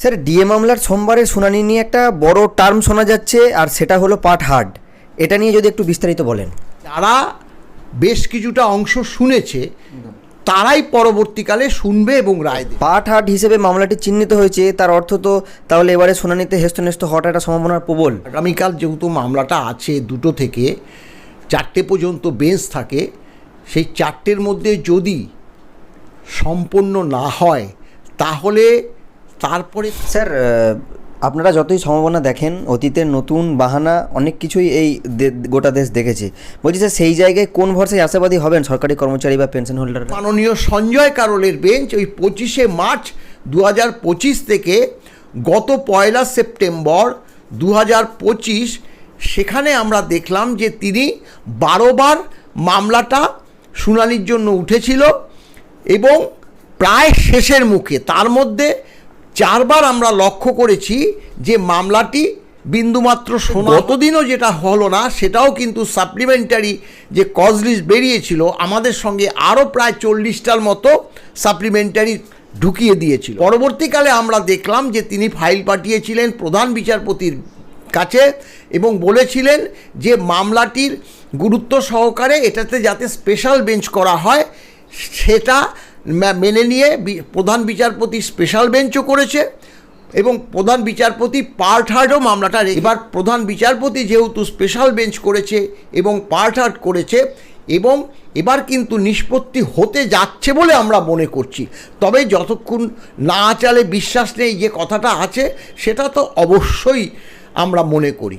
Sir DA মামলার সোমবারের শুনানি নিয়ে একটা বড় টার্ম শোনা যাচ্ছে আর সেটা হলো পার্ট হার্ড এটা নিয়ে যদি একটু বিস্তারিত বলেন। যারা বেশ কিছুটা অংশ শুনেছে তারাই পরবর্তীকালে শুনবে এবং রায় দেবে। পার্ট হার্ড হিসেবে মামলাটি চিহ্নিত হয়েছে তার অর্থ তো তাহলে এবারে শুনানিতে হেস্তনেস্ত হওয়াটা একটা সম্ভাবনার প্রবল। আগামীকাল যেহেতু মামলাটা আছে দুটো থেকে চারটে পর্যন্ত বেঞ্চ থাকে সেই চারটের মধ্যে যদি সম্পন্ন না হয় তাহলে তারপরে স্যার আপনারা যতই সম্ভাবনা দেখেন অতীতের নতুন বাহানা অনেক কিছুই এই গোটা দেশ দেখেছে। বলছি স্যার সেই জায়গায় কোন ভরসায় আশাবাদী হবেন সরকারি কর্মচারী বা পেনশন হোল্ডার মাননীয় সঞ্জয় কারোলের বেঞ্চ ওই পঁচিশে মার্চ দু হাজার পঁচিশ থেকে গত পয়লা সেপ্টেম্বর দু হাজার পঁচিশ সেখানে আমরা দেখলাম যে তিনি বারোবার মামলাটা শুনানির জন্য উঠেছিল এবং প্রায় শেষের মুখে তার মধ্যে চারবার আমরা লক্ষ্য করেছি যে মামলাটি বিন্দুমাত্র শোনা গতদিনও যেটা হলো না, সেটাও কিন্তু সাপ্লিমেন্টারি যে কজ লিস্ট বেরিয়েছিল, আমাদের সঙ্গে আরও প্রায় চল্লিশটার মতো সাপ্লিমেন্টারি ঢুকিয়ে দিয়েছিল। পরবর্তীকালে আমরা দেখলাম যে তিনি ফাইল পাঠিয়েছিলেন প্রধান বিচারপতির কাছে এবং বলেছিলেন যে মামলাটির গুরুত্ব সহকারে এটাতে যাতে স্পেশাল বেঞ্চ করা হয়, সেটা মেনে নিয়ে প্রধান বিচারপতি স্পেশাল বেঞ্চও করেছে এবং প্রধান বিচারপতি পার্ট হার্ডও মামলাটা এবার প্রধান বিচারপতি যেহেতু স্পেশাল বেঞ্চ করেছে এবং পার্ট হার্ড করেছে এবং এবার কিন্তু নিষ্পত্তি হতে যাচ্ছে বলে আমরা মনে করছি। তবে যতক্ষণ না চালে বিশ্বাস নেই যে কথাটা আছে, সেটা তো অবশ্যই আমরা মনে করি।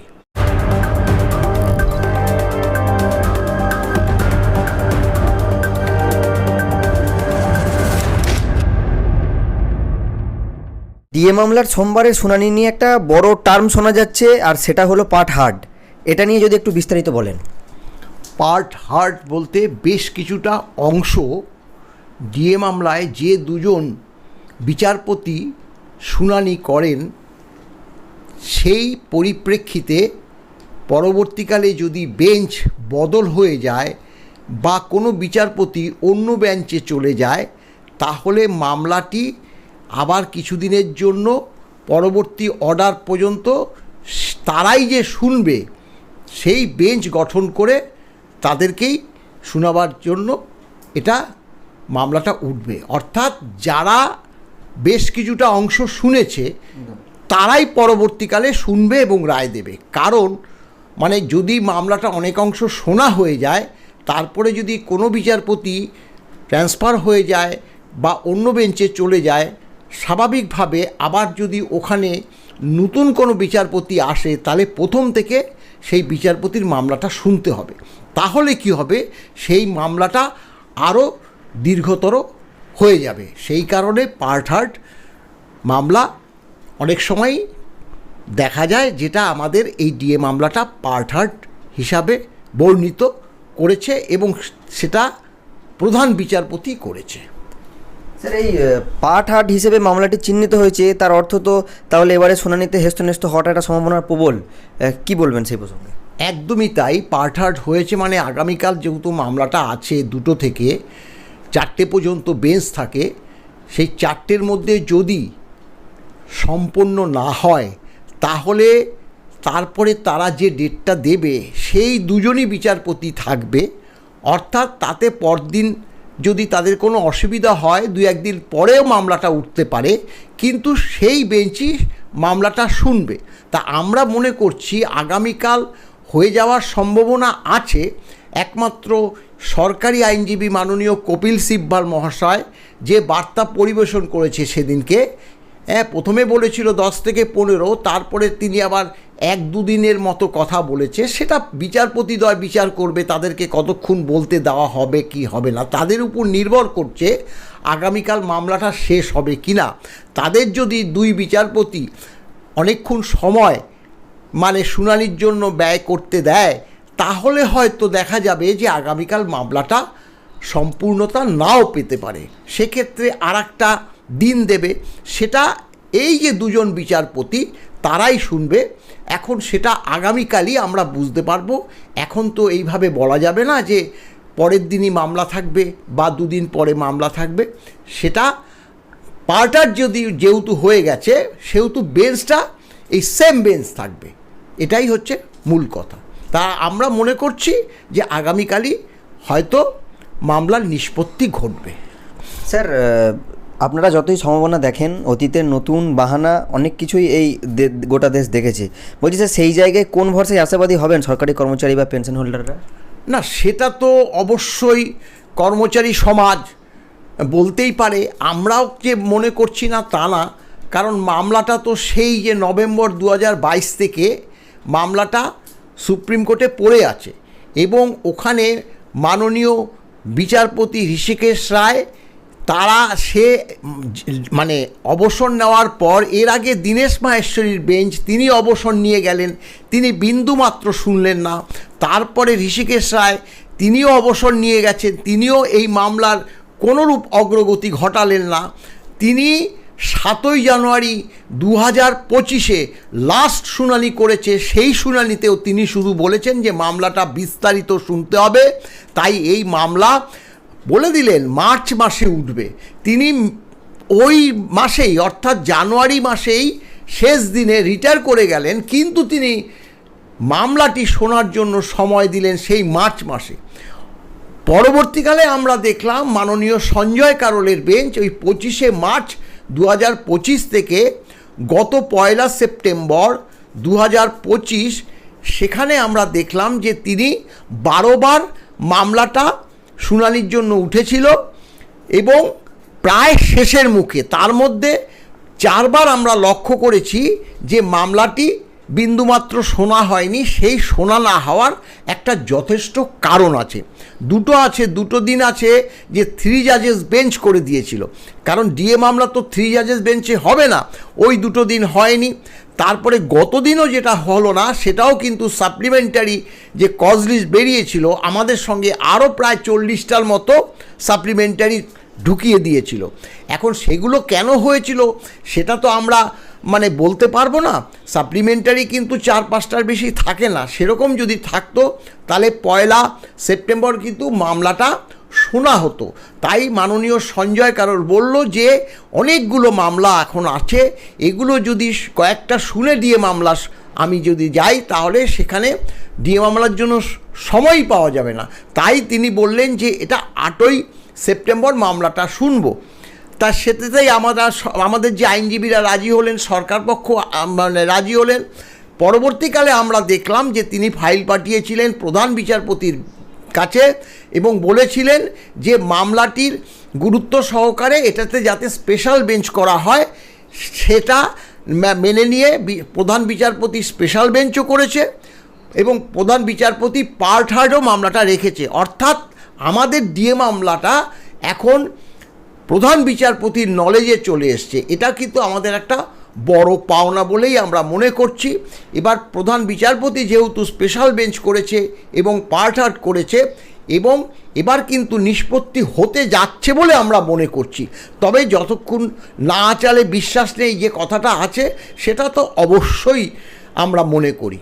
ডিএ মামলার সোমবারের শুনানি নিয়ে একটা বড় টার্ম শোনা যাচ্ছে, আর সেটা হলো পার্ট হার্ড এটা নিয়ে যদি একটু বিস্তারিত বলেন। পার্ট হার্ট বলতে বেশ কিছুটা অংশ ডিএ মামলায় যে দুজন বিচারপতি শুনানি করেন, সেই পরিপ্রেক্ষিতে পরবর্তীকালে যদি বেঞ্চ বদল হয়ে যায় বা কোনো বিচারপতি অন্য বেঞ্চে চলে যায়, তাহলে মামলাটি আবার কিছুদিনের জন্য পরবর্তী অর্ডার পর্যন্ত তারাই যে শুনবে, সেই বেঞ্চ গঠন করে তাদেরকেই শোনাবার জন্য এটা মামলাটা উঠবে। অর্থাৎ যারা বেশ কিছুটা অংশ শুনেছে, তারাই পরবর্তীকালে শুনবে এবং রায় দেবে। কারণ মানে যদি মামলাটা অনেক অংশ শোনা হয়ে যায়, তারপরে যদি কোনো বিচারপতি ট্রান্সফার হয়ে যায় বা অন্য বেঞ্চে চলে যায় স্বাভাবিকভাবে আবার যদি ওখানে নতুন কোনো বিচারপতি আসে, তাহলে প্রথম থেকে সেই বিচারপতির মামলাটা শুনতে হবে। তাহলে কি হবে? সেই মামলাটা আরও দীর্ঘতর হয়ে যাবে। সেই কারণে পার্ট হার্ট মামলা অনেক সময় দেখা যায়, যেটা আমাদের এই ডিএ মামলাটা পার্ট হার্ট হিসাবে বর্ণিত করেছে এবং সেটা প্রধান বিচারপতি করেছে। স্যার, এই হার্ড হিসেবে মামলাটি চিহ্নিত হয়েছে, তার অর্থ তো তাহলে এবারে শুনানিতে হেস্তনেস্ত হওয়াটা একটা সম্ভাবনার প্রবল। কি বলবেন সেই প্রসঙ্গে? একদমই তাই হার্ট হয়েছে মানে আগামীকাল যেহেতু মামলাটা আছে দুটো থেকে, চারটে পর্যন্ত বেঞ্চ থাকে, সেই চারটের মধ্যে যদি সম্পন্ন না হয়, তাহলে তারপরে তারা যে ডেটটা দেবে, সেই দুজনই বিচারপতি থাকবে, অর্থাৎ তাতে পরদিন যদি তাদের কোনো অসুবিধা হয় দু একদিন পরেও মামলাটা উঠতে পারে, কিন্তু সেই বেঞ্চই মামলাটা শুনবে। তা আমরা মনে করছি আগামীকাল হয়ে যাওয়ার সম্ভাবনা আছে। একমাত্র সরকারি আইনজীবী মাননীয় কপিল সিব্বাল মহাশয় যে বার্তা পরিবেশন করেছে সেদিনকে হ্যাঁ প্রথমে বলেছিল দশ থেকে পনেরো, তারপরে তিনি আবার এক দুদিনের মতো কথা বলেছে। সেটা বিচারপতিদ্বয় বিচার করবে, তাদেরকে কতক্ষণ বলতে দেওয়া হবে, কি হবে না, তাদের উপর নির্ভর করছে আগামীকাল মামলাটা শেষ হবে কি না। তাদের যদি দুই বিচারপতি অনেকক্ষণ সময় মানে শুনানির জন্য ব্যয় করতে দেয়, তাহলে হয়তো দেখা যাবে যে আগামীকাল মামলাটা সম্পূর্ণতা নাও পেতে পারে। সেক্ষেত্রে আর একটা দিন দেবে, সেটা এই যে দুজন বিচারপতি, তারাই শুনবে। এখন সেটা আগামীকালই আমরা বুঝতে পারব। এখন তো এইভাবে বলা যাবে না যে পরের দিনই মামলা থাকবে বা দুদিন পরে মামলা থাকবে। সেটা পার্টার যদি যেহেতু হয়ে গেছে, সেহেতু বেঞ্চটা, এই সেম বেঞ্চ থাকবে। এটাই হচ্ছে মূল কথা। তা আমরা মনে করছি যে আগামীকালই হয়তো মামলার নিষ্পত্তি ঘটবে। স্যার আপনারা যতই সম্ভাবনা দেখেন, অতীতের নতুন বাহানা অনেক কিছুই এই গোটা দেশ দেখেছে। বলছি স্যার সেই জায়গায় কোন ভরসায় আশাবাদী হবেন সরকারি কর্মচারী বা পেনশন হোল্ডাররা না, সেটা তো অবশ্যই কর্মচারী সমাজ বলতেই পারে। আমরাও যে মনে করছি না তা না। কারণ মামলাটা তো সেই যে নভেম্বর দু হাজার বাইশ থেকে মামলাটা সুপ্রিম কোর্টে পড়ে আছে। এবং ওখানে মাননীয় বিচারপতি ঋষিকেশ রায় তারা সে মানে অবসর নেওয়ার পর, এর আগে দীনেশ মাহেশ্বরীর বেঞ্চ, তিনি অবসর নিয়ে গেলেন, তিনি বিন্দুমাত্র শুনলেন না। তারপরে ঋষিকেশ রায়, তিনিও অবসর নিয়ে গেছেন, তিনিও এই মামলার কোনোরূপ অগ্রগতি ঘটালেন না। তিনি সাতই জানুয়ারি দু হাজার পঁচিশে লাস্ট শুনানি করেছে, সেই শুনানিতেও তিনি শুধু বলেছেন যে, মামলাটা বিস্তারিত শুনতে হবে, তাই এই মামলা বলে দিলেন, মার্চ মাসে উঠবে। তিনি ওই মাসেই, অর্থাৎ জানুয়ারি মাসেই শেষ দিনে রিটায়ার করে গেলেন, কিন্তু তিনি মামলাটি শোনার জন্য সময় দিলেন সেই মার্চ মাসে। পরবর্তীকালে আমরা দেখলাম, মাননীয় সঞ্জয় কারোলের বেঞ্চ ওই পঁচিশে মার্চ দু হাজার পঁচিশ থেকে গত পয়লা সেপ্টেম্বর দু হাজার পঁচিশ, সেখানে আমরা দেখলাম যে তিনি বারোবার মামলাটা শুনানির জন্য উঠেছিল এবং প্রায় শেষের মুখে, তার মধ্যে চারবার আমরা লক্ষ্য করেছি যে মামলাটি বিন্দুমাত্র শোনা হয়নি, সেই শোনা না হওয়ার একটা যথেষ্ট কারণ আছে। দুটো আছে, দুটো দিন আছে যে থ্রি জাজেস বেঞ্চ করে দিয়েছিল। কারণ ডিএ মামলা তো থ্রি জাজেস বেঞ্চে হবে না, ওই দুটো দিন হয়নি। তারপরে গতদিনও যেটা হলো না, সেটাও কিন্তু সাপ্লিমেন্টারি যে কজ লিস্ট বেরিয়েছিল, আমাদের সঙ্গে আরও প্রায় চল্লিশটার মতো সাপ্লিমেন্টারি ঢুকিয়ে দিয়েছিল। এখন সেগুলো কেন হয়েছিল, সেটা তো আমরা মানে বলতে পারব না। সাপ্লিমেন্টারি কিন্তু চার পাঁচটার বেশি থাকে না, সেরকম যদি থাকতো, তাহলে পয়লা সেপ্টেম্বর কিন্তু মামলাটা শোনা হতো। তাই মাননীয় সঞ্জয় কারোর বলল যে, অনেকগুলো মামলা এখন আছে, এগুলো যদি কয়েকটা শুনে দিয়ে মামলা আমি যদি যাই, তাহলে সেখানে ডিএ মামলার জন্য সময় পাওয়া যাবে না। তাই তিনি বললেন যে, এটা আটই সেপ্টেম্বর মামলাটা শুনব। তা সেটাতেই আমরা আমাদের যে আইনজীবীরা রাজি হলেন, সরকার পক্ষ মানে রাজি হলেন, পরবর্তীকালে আমরা দেখলাম যে তিনি ফাইল পাঠিয়েছিলেন প্রধান বিচারপতির কাছে এবং বলেছিলেন যে মামলাটির গুরুত্ব সহকারে এটাতে যাতে স্পেশাল বেঞ্চ করা হয়, সেটা মেনে নিয়ে প্রধান বিচারপতি স্পেশাল বেঞ্চও করেছে এবং প্রধান বিচারপতি পার্ট হার্ডও মামলাটা রেখেছে। অর্থাৎ আমাদের ডিএ মামলাটা এখন প্রধান বিচারপতির নলেজে চলে এসছে। এটা কিন্তু আমাদের একটা বড় পাওনা বলেই আমরা মনে করছি। এবার প্রধান বিচারপতি যেহেতু স্পেশাল বেঞ্চ করেছে এবং পার্ট হার্ট করেছে এবং এবার কিন্তু নিষ্পত্তি হতে যাচ্ছে বলে আমরা মনে করছি। তবে যতক্ষণ না চালে বিশ্বাস নেই যে কথাটা আছে, সেটা তো অবশ্যই আমরা মনে করি।